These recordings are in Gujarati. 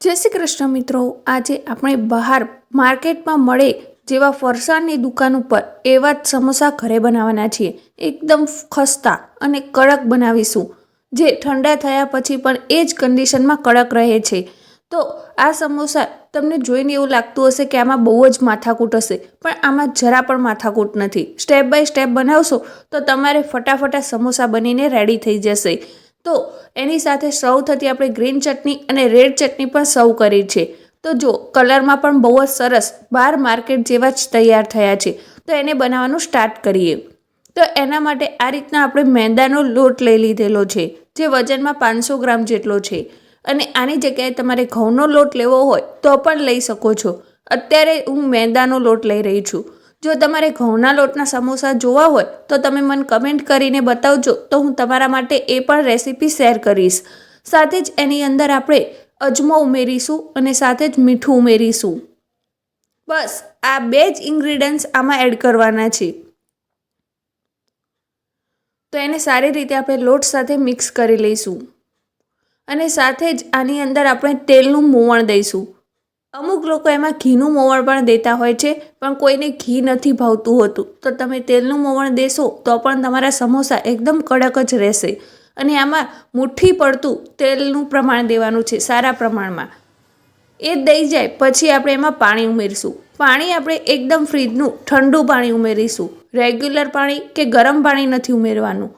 જય શ્રી કૃષ્ણ મિત્રો. આજે આપણે બહાર માર્કેટમાં મળે જેવા ફરસાણની દુકાન ઉપર એવા જ સમોસા ઘરે બનાવવાના છીએ. એકદમ ખસ્તા અને કડક બનાવીશું. જે ઠંડા થયા પછી પણ એ જ કન્ડિશનમાં કડક રહે છે. તો આ સમોસા તમને જોઈને એવું લાગતું હશે કે આમાં બહુ જ માથાકૂટ હશે, પણ આમાં જરા પણ માથાકૂટ નથી. સ્ટેપ બાય સ્ટેપ બનાવશો તો તમારે ફટાફટા સમોસા બનીને રેડી થઈ જશે. તો એની સાથે સર્વ થતી આપણે ગ્રીન ચટણી અને રેડ ચટણી પણ સર્વ કરી છે. તો જો, કલરમાં પણ બહુ જ સરસ બહાર માર્કેટ જેવા જ તૈયાર થયા છે. તો એને બનાવવાનું સ્ટાર્ટ કરીએ. તો એના માટે આ રીતના આપણે મેંદાનો લોટ લઈ લીધેલો છે, જે વજનમાં પાંચસો ગ્રામ જેટલો છે. અને આની જગ્યાએ તમારે ઘઉંનો લોટ લેવો હોય તો પણ લઈ શકો છો. અત્યારે હું મેંદાનો લોટ લઈ રહી છું. જો તમારે ઘઉંના લોટના સમોસા જોવા હોય, તો તમે મને કમેન્ટ કરીને બતાવજો. તો હું તમારા માટે એ પણ રેસીપી શેર કરીશ. સાથે જ એની અંદર આપણે અજમો ઉમેરીશું અને સાથે જ મીઠું ઉમેરીશું. બસ, આ બે જ ઇન્ગ્રીડિયન્ટ્સ આમાં એડ કરવાના છે. તો એને સારી રીતે આપણે લોટ સાથે મિક્સ કરી લઈશું. અને સાથે જ આની અંદર આપણે તેલનું મોવણ દઈશું. અમુક લોકો એમાં ઘીનું મોવણ પણ દેતા હોય છે, પણ કોઈને ઘી નથી ભાવતું હોતું. તો તમે તેલનું મોવણ દેશો, તો પણ તમારા સમોસા એકદમ કડક જ રહેશે. અને આમાં મુઠ્ઠી પડતું તેલનું પ્રમાણ દેવાનું છે, સારા પ્રમાણમાં. એ દઈ જાય, પછી આપણે એમાં પાણી ઉમેરીશું. પાણી આપણે એકદમ ફ્રીજનું ઠંડુ પાણી ઉમેરીશું. રેગ્યુલર પાણી કે ગરમ પાણી નથી ઉમેરવાનું.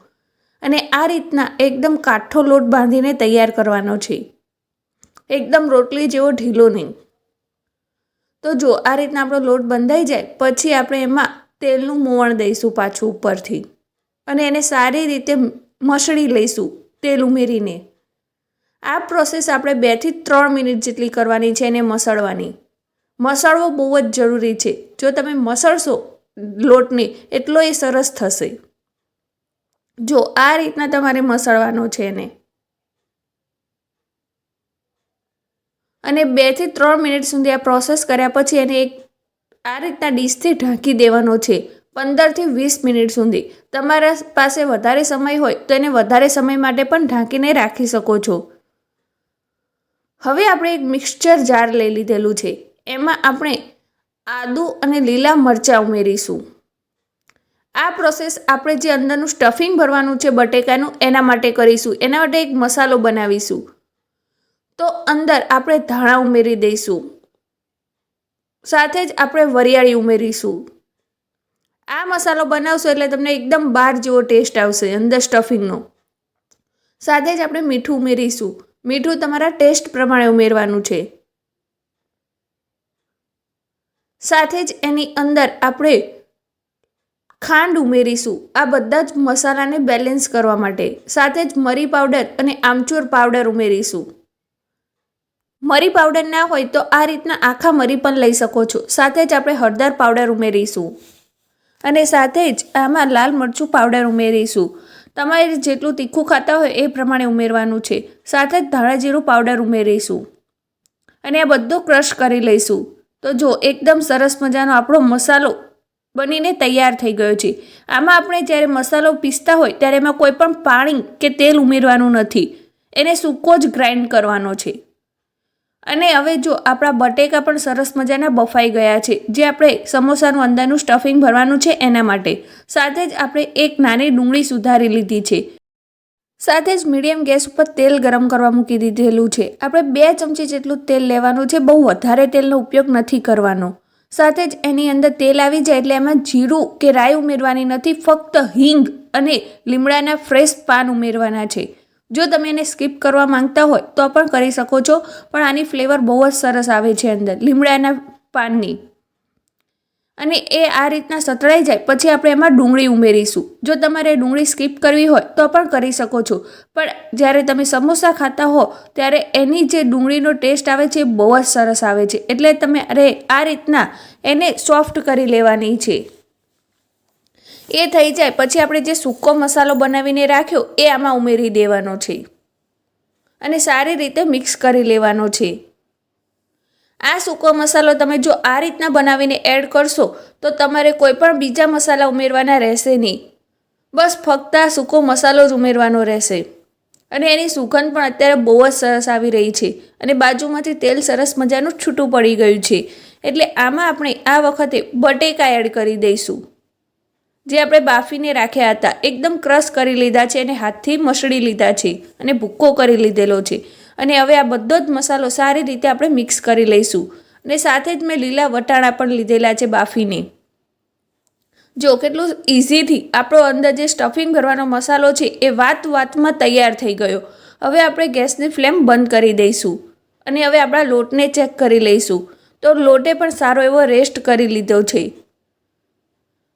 અને આ રીતના એકદમ કાઠો લોટ બાંધીને તૈયાર કરવાનો છે. એકદમ રોટલી જેવો ઢીલો નહીં. તો જો આ રીતના આપણો લોટ બંધાઈ જાય, પછી આપણે એમાં તેલનું મોવણ દઈશું પાછું ઉપરથી. અને એને સારી રીતે મસળી લઈશું તેલ ઉમેરીને. આ પ્રોસેસ આપણે બેથી ત્રણ મિનિટ જેટલી કરવાની છે એને મસળવાની. મસળવો બહુ જ જરૂરી છે. જો તમે મસળશો લોટને, એટલો એ સરસ થશે. જો આ રીતના તમારે મસળવાનો છે એને. અને બેથી ત્રણ મિનિટ સુધી આ પ્રોસેસ કર્યા પછી એને એક આ રીતના ડીશથી ઢાંકી દેવાનો છે, પંદરથી વીસ મિનિટ સુધી. તમારા પાસે વધારે સમય હોય તો એને વધારે સમય માટે પણ ઢાંકીને રાખી શકો છો. હવે આપણે એક મિક્સચર જાર લઈ લીધેલું છે. એમાં આપણે આદુ અને લીલા મરચાં ઉમેરીશું. આ પ્રોસેસ આપણે જે અંદરનું સ્ટફિંગ ભરવાનું છે બટેકાનું, એના માટે કરીશું. એના માટે એક મસાલો બનાવીશું. તો અંદર આપણે ધાણા ઉમેરી દઈશું. સાથે જ આપણે વરિયાળી ઉમેરીશું. આ મસાલો બનાવશો એટલે તમને એકદમ બહાર જેવો ટેસ્ટ આવશે, અંદર સ્ટફિંગનો. સાથે જ આપણે મીઠું ઉમેરીશું. મીઠું તમારા ટેસ્ટ પ્રમાણે ઉમેરવાનું છે. સાથે જ એની અંદર આપણે ખાંડ ઉમેરીશું. આ બધા જ મસાલાને બેલેન્સ કરવા માટે. સાથે જ મરી પાવડર અને આમચૂર પાવડર ઉમેરીશું. મરી પાવડર ના હોય તો આ રીતના આખા મરી પણ લઈ શકો છો. સાથે જ આપણે હળદર પાવડર ઉમેરીશું. અને સાથે જ આમાં લાલ મરચું પાવડર ઉમેરીશું. તમારે જેટલું તીખું ખાતા હોય એ પ્રમાણે ઉમેરવાનું છે. સાથે જ ધાણા જીરું પાવડર ઉમેરીશું. અને આ બધું ક્રશ કરી લઈશું. તો જો એકદમ સરસ મજાનો આપણો મસાલો બનીને તૈયાર થઈ ગયો છે. આમાં આપણે જ્યારે મસાલો પીસતા હોય ત્યારે એમાં કોઈ પણ પાણી કે તેલ ઉમેરવાનું નથી. એને સૂકો જ ગ્રાઇન્ડ કરવાનો છે. અને હવે જો આપણા બટેકા પણ સરસ મજાના બફાઈ ગયા છે, જે આપણે સમોસાનું અંદરનું સ્ટફિંગ ભરવાનું છે એના માટે. સાથે જ આપણે એક નાની ડુંગળી સુધારી લીધી છે. સાથે જ મીડિયમ ગેસ ઉપર તેલ ગરમ કરવા મૂકી દીધેલું છે. આપણે બે ચમચી જેટલું તેલ લેવાનું છે, બહુ વધારે તેલનો ઉપયોગ નથી કરવાનો. સાથે જ એની અંદર તેલ આવી જાય એટલે એમાં જીરું કે રાઈ ઉમેરવાની નથી, ફક્ત હિંગ અને લીમડાના ફ્રેશ પાન ઉમેરવાના છે. જો તમે એને સ્કીપ કરવા માંગતા હોય તો પણ કરી શકો છો, પણ આની ફ્લેવર બહુ જ સરસ આવે છે અંદર, લીમડાના પાનની. અને એ આ રીતના સતળાઈ જાય, પછી આપણે એમાં ડુંગળી ઉમેરીશું. જો તમારે ડુંગળી સ્કીપ કરવી હોય તો પણ કરી શકો છો, પણ જ્યારે તમે સમોસા ખાતા હો, ત્યારે એની જે ડુંગળીનો ટેસ્ટ આવે છે એ બહુ જ સરસ આવે છે. એટલે તમે અરે આ રીતના એને સોફ્ટ કરી લેવાની છે. એ થઈ જાય. પછી આપણે જે સૂકો મસાલો બનાવીને રાખ્યો, એ આમાં ઉમેરી દેવાનો છે. અને સારી રીતે મિક્સ કરી લેવાનો છે. આ સૂકો મસાલો તમે જો આ રીતના બનાવીને એડ કરશો, તો તમારે કોઈ પણ બીજા મસાલા ઉમેરવાના રહેશે નહીં. બસ ફક્ત આ સૂકો મસાલો જ ઉમેરવાનો રહેશે. અને એની સુગંધ પણ અત્યારે બહુ જ સરસ આવી રહી છે. અને બાજુમાંથી તેલ સરસ મજાનું છૂટું પડી ગયું છે. એટલે આમાં આપણે આ વખતે બટેકા એડ કરી દઈશું. જે આપણે બાફીને રાખ્યા હતા, એકદમ ક્રશ કરી લીધા છે અને હાથથી મસળી લીધા છે અને ભૂક્કો કરી લીધેલો છે. અને હવે આ બધો જ મસાલો સારી રીતે આપણે મિક્સ કરી લઈશું. અને સાથે જ મેં લીલા વટાણા પણ લીધેલા છે બાફીને. જો કેટલું ઇઝીથી આપણો અંદર જે સ્ટફિંગ ભરવાનો મસાલો છે એ વાત વાતમાં તૈયાર થઈ ગયો. હવે આપણે ગેસની ફ્લેમ બંધ કરી દઈશું. અને હવે આપણા લોટને ચેક કરી લઈશું. તો લોટે પણ સારો એવો રેસ્ટ કરી લીધો છે.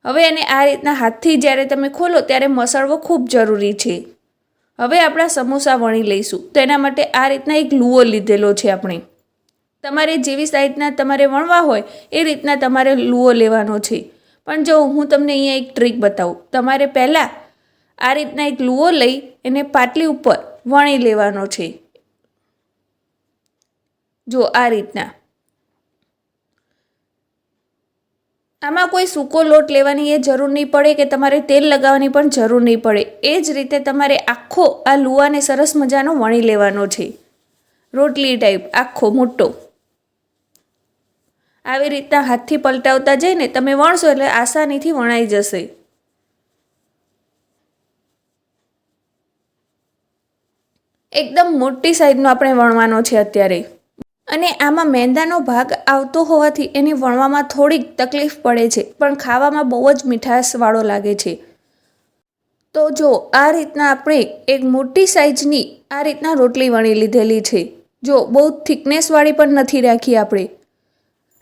હવે એને આ રીતના હાથથી જ્યારે તમે ખોલો ત્યારે મસળવો ખૂબ જરૂરી છે. હવે આપણા સમોસા વણી લઈશું. તો એના માટે આ રીતના એક લુઓ લીધેલો છે આપણે. તમારે જેવી સાઈઝના તમારે વણવા હોય એ રીતના તમારે લુઓ લેવાનો છે. પણ જો હું તમને અહીંયા એક ટ્રીક બતાવું. તમારે પહેલાં આ રીતના એક લુઓ લઈ એને પાટલી ઉપર વણી લેવાનો છે. જો આ રીતના. આમાં કોઈ સૂકો લોટ લેવાની એ જરૂર નહીં પડે કે તમારે તેલ લગાવવાની પણ જરૂર નહીં પડે. એ જ રીતે તમારે આખો આ લુવાને સરસ મજાનો વણી લેવાનો છે. રોટલી ટાઈપ આખો, મોટો. આવી રીતના હાથથી પલટાવતા જઈને તમે વણશો એટલે આસાનીથી વણાઈ જશે. એકદમ મોટી સાઈઝનો આપણે વણવાનો છે અત્યારે. અને આમાં મેંદાનો ભાગ આવતો હોવાથી એને વણવામાં થોડીક તકલીફ પડે છે, પણ ખાવામાં બહુ જ મીઠાશવાળો લાગે છે. તો જો આ રીતના આપણે એક મોટી સાઇઝની આ રીતના રોટલી વણી લીધેલી છે, જો બહુ થિકનેસવાળી પણ નથી રાખી આપણે.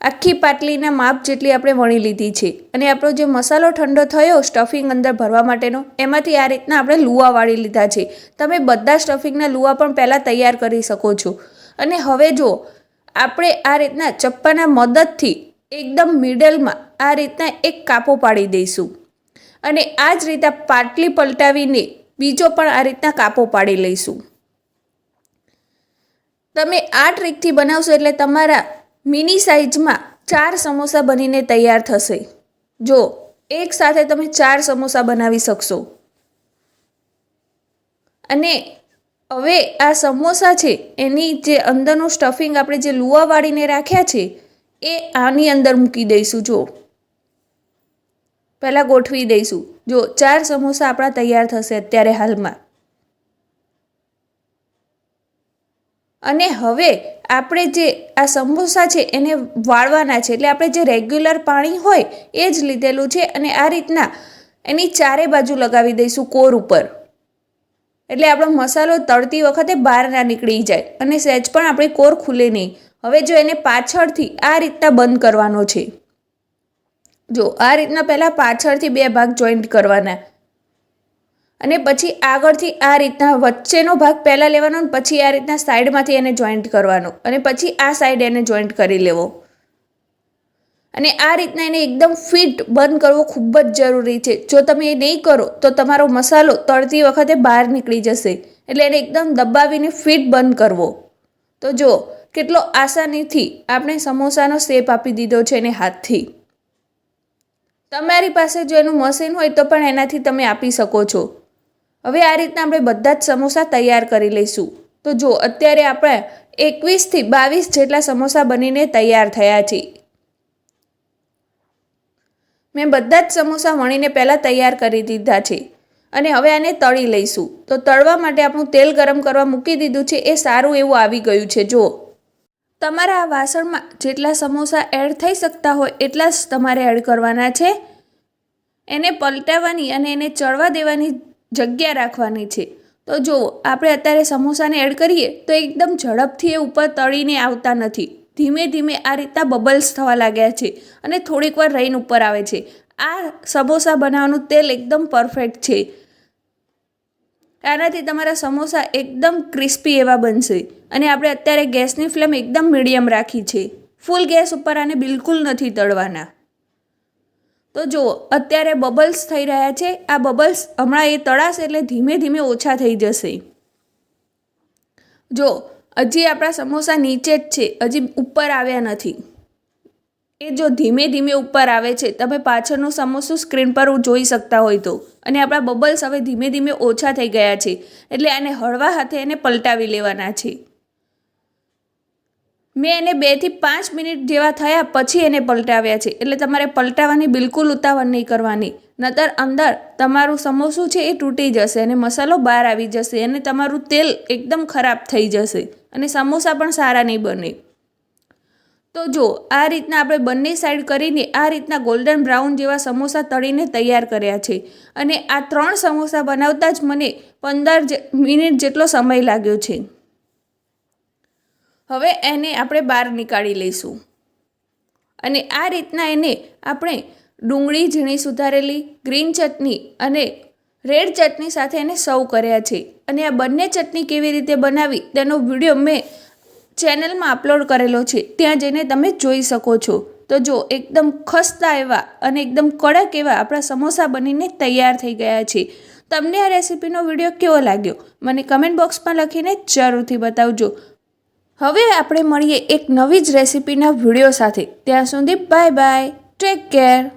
આખી પાટલીના માપ જેટલી આપણે વણી લીધી છે, અને આપણો જે મસાલો ઠંડો થયો સ્ટફિંગ અંદર ભરવા માટેનો, એમાંથી આ રીતના આપણે લુવા વાળી લીધા છે. તમે બધા સ્ટફિંગના લુવા પણ પહેલાં તૈયાર કરી શકો છો. અને હવે જો આપણે આ રીતના ચપ્પાના મદદથી એકદમ મિડલમાં આ રીતના એક કાપો પાડી દઈશું. અને આ જ રીતે પાટલી પલટાવીને બીજો પણ આ રીતના કાપો પાડી લઈશું. તમે આ ટ્રીકથી બનાવશો એટલે તમારા મિની સાઇઝમાં ચાર સમોસા બનીને તૈયાર થશે. જો, એક સાથે તમે ચાર સમોસા બનાવી શકશો. અને હવે આ સમોસા છે, એની જે અંદરનું સ્ટફિંગ આપણે જે લુવા વાળીને રાખ્યા છે, એ આની અંદર મૂકી દઈશું, જો. પહેલાં ગોઠવી દઈશું. જો ચાર સમોસા આપણા તૈયાર થશે અત્યારે હાલમાં. અને હવે આપણે જે આ સમોસા છે, એને વાળવાના છે, એટલે આપણે જે રેગ્યુલર પાણી હોય, એ જ લીધેલું છે, અને આ રીતના એની ચારે બાજુ લગાવી દઈશું કોર ઉપર. એટલે આપણો મસાલો તળતી વખતે બહાર ના નીકળી જાય અને સહેજ પણ આપણી કોર ખુલે નહીં. હવે જો એને પાછળથી આ રીતના બંધ કરવાનો છે. જો આ રીતના પહેલાં પાછળથી બે ભાગ જોઈન્ટ કરવાના. અને પછી આગળથી આ રીતના વચ્ચેનો ભાગ પહેલાં લેવાનો અને પછી આ રીતના સાઈડમાંથી એને જોઈન્ટ કરવાનો. અને પછી આ સાઈડ એને જોઈન્ટ કરી લેવો. અને આ રીતના એને એકદમ ફિટ બંધ કરવો ખૂબ જ જરૂરી છે. જો તમે એ નહીં કરો, તો તમારો મસાલો તળતી વખતે બહાર નીકળી જશે. એટલે એને એકદમ દબાવીને ફિટ બંધ કરવો. તો જો, કેટલો આસાનીથી આપણે સમોસાનો શેપ આપી દીધો છે એને હાથથી. તમારી પાસે જો એનું મશીન હોય, તો પણ એનાથી તમે આપી શકો છો. હવે આ રીતના આપણે બધા જ સમોસા તૈયાર કરી લઈશું. તો જો, અત્યારે આપણે એકવીસથી બાવીસ જેટલા સમોસા બનીને તૈયાર થયા છે. મેં બધા જ સમોસા વણીને પહેલાં તૈયાર કરી દીધા છે અને હવે આને તળી લઈશું. તો તળવા માટે આપણું તેલ ગરમ કરવા મૂકી દીધું છે, એ સારું એવું આવી ગયું છે. જો તમારા આ વાસણમાં જેટલા સમોસા એડ થઈ શકતા હોય એટલા જ તમારે એડ કરવાના છે. એને પલટાવવાની અને એને ચડવા દેવાની જગ્યા રાખવાની છે. તો જુઓ, આપણે અત્યારે સમોસાને એડ કરીએ તો એકદમ ઝડપથી એ ઉપર તળીને આવતા નથી. ધીમે ધીમે આ રીતના બબલ્સ થવા લાગ્યા છે અને થોડીક વાર રહીને ઉપર આવે છે. આ સમોસા બનાવવાનું તેલ એકદમ પરફેક્ટ છે. આનાથી તમારા સમોસા એકદમ ક્રિસ્પી એવા બનશે અને આપણે અત્યારે ગેસની ફ્લેમ એકદમ મીડિયમ રાખી છે. ફૂલ ગેસ ઉપર આને બિલકુલ નથી તળવાના. તો જુઓ, અત્યારે બબલ્સ થઈ રહ્યા છે. આ બબલ્સ હમણાં એ તળાશે એટલે ધીમે ધીમે ઓછા થઈ જશે. જો હજી આપણા સમોસા નીચે જ છે, હજી ઉપર આવ્યા નથી. એ જો ધીમે ધીમે ઉપર આવે છે, તમે પાછળનું સમોસું સ્ક્રીન પર જોઈ શકતા હોય તો. અને આપણા બબલ્સ હવે ધીમે ધીમે ઓછા થઈ ગયા છે, એટલે આને હળવા હાથે એને પલટાવી લેવાના છે. મેં એને બેથી પાંચ મિનિટ જેવા થયા પછી એને પલટાવ્યા છે. એટલે તમારે પલટાવવાની બિલકુલ ઉતાવળ નહીં કરવાની. નતર અંદર તમારું સમોસું છે એ તૂટી જશે અને મસાલો બહાર આવી જશે અને તમારું તેલ એકદમ ખરાબ થઈ જશે અને સમોસા પણ સારા નહીં બને. તો જો, આ રીતના આપણે બંને સાઈડ કરીને આ રીતના ગોલ્ડન બ્રાઉન જેવા સમોસા તળીને તૈયાર કર્યા છે. અને આ ત્રણ સમોસા બનાવતા જ મને પંદર મિનિટ જેટલો સમય લાગ્યો છે. હવે એને આપણે બહાર નીકાળી લઈશું. અને આ રીતના એને આપણે ડુંગળી, ઝીણી સુધારેલી, ગ્રીન ચટણી અને રેડ ચટણી સાથે એને સર્વ કર્યા છે. અને આ બંને ચટણી કેવી રીતે બનાવી તેનો વીડિયો મેં ચેનલમાં અપલોડ કરેલો છે. ત્યાં જઈને તમે જોઈ શકો છો. તો જો એકદમ ખસ્તા એવા અને એકદમ કડક એવા આપણા સમોસા બનીને તૈયાર થઈ ગયા છે. તમને આ રેસીપીનો વીડિયો કેવો લાગ્યો? મને કમેન્ટ બોક્સમાં લખીને જરૂરથી બતાવજો. હવે આપણે મળીએ એક નવી જ રેસીપીના વીડિયો સાથે. ત્યાં સુધી બાય બાય ટેક કેર